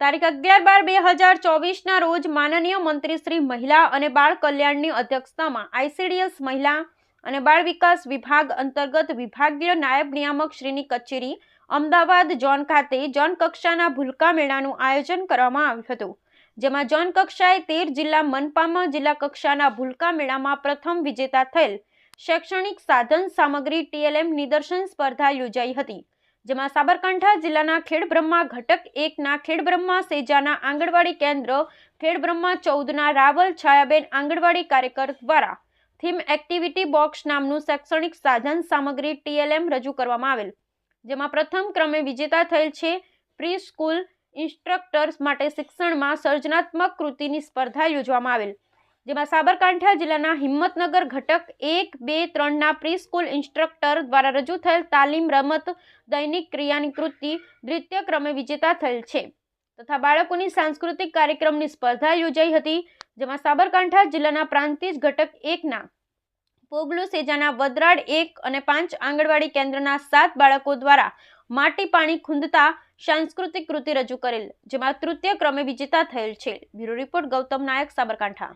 તારીખ અગિયાર બાર બે હજાર ચોવીસના રોજ માનનીય મંત્રી શ્રી મહિલા અને બાળ કલ્યાણની અધ્યક્ષતામાં આઈસીડીએસ મહિલા અને બાળ વિકાસ વિભાગ અંતર્ગત વિભાગીય નાયબ નિયામક શ્રીની કચેરી અમદાવાદ જોન ખાતે જોન કક્ષાના ભૂલકા મેળાનું આયોજન કરવામાં આવ્યું હતું, જેમાં જોન કક્ષાએ તેર જિલ્લા મનપામાં જિલ્લા કક્ષાના ભૂલકા મેળામાં પ્રથમ વિજેતા થયેલ શૈક્ષણિક સાધન સામગ્રી ટીએલએમ નિદર્શન સ્પર્ધા યોજાઈ હતી. જેમાં સાબરકાંઠા જિલ્લાના ખેડબ્રહ્મા ઘટક એકના ખેડબ્રહ્મા સેજાના આંગણવાડી કેન્દ્ર, ખેડબ્રહ્મા ચૌદના રાવલ છાયાબેન આંગણવાડી કાર્યકર દ્વારા થીમ એક્ટિવિટી બોક્સ નામનું શૈક્ષણિક સાધન સામગ્રી ટીએલએમ રજૂ કરવામાં આવેલ. જેમાં પ્રથમ ક્રમે વિજેતા થયેલ છે પ્રી સ્કૂલ ઇન્સ્ટ્રક્ટર્સ માટે શિક્ષણમાં સર્જનાત્મક કૃતિની સ્પર્ધા યોજવામાં આવેલ. જેમાં સાબરકાંઠા જિલ્લાના હિંમતનગર ઘટક એક, બે, ત્રણના પ્રી સ્કૂલ ઇન્સ્ટ્રક્ટર દ્વારા રજૂ થયેલ તાલીમ, રમત, દૈનિક ક્રિયાની કૃતિ દ્વિતીય ક્રમે વિજેતા થયેલ છે. તથા બાળકોની સાંસ્કૃતિક કાર્યક્રમની સ્પર્ધા યોજાઈ હતી, જેમાં સાબરકાંઠા જિલ્લાના પ્રાંતિજ ઘટક એકના પોગલુ સેજાના વદરાડ એક અને પાંચ આંગણવાડી કેન્દ્રના સાત બાળકો દ્વારા માટી પાણી ખૂંદતા સાંસ્કૃતિક કૃતિ રજૂ કરેલ, જેમાં તૃતીય ક્રમે વિજેતા થયેલ છે. Bureau report Gautam Nayak, Sabarkantha.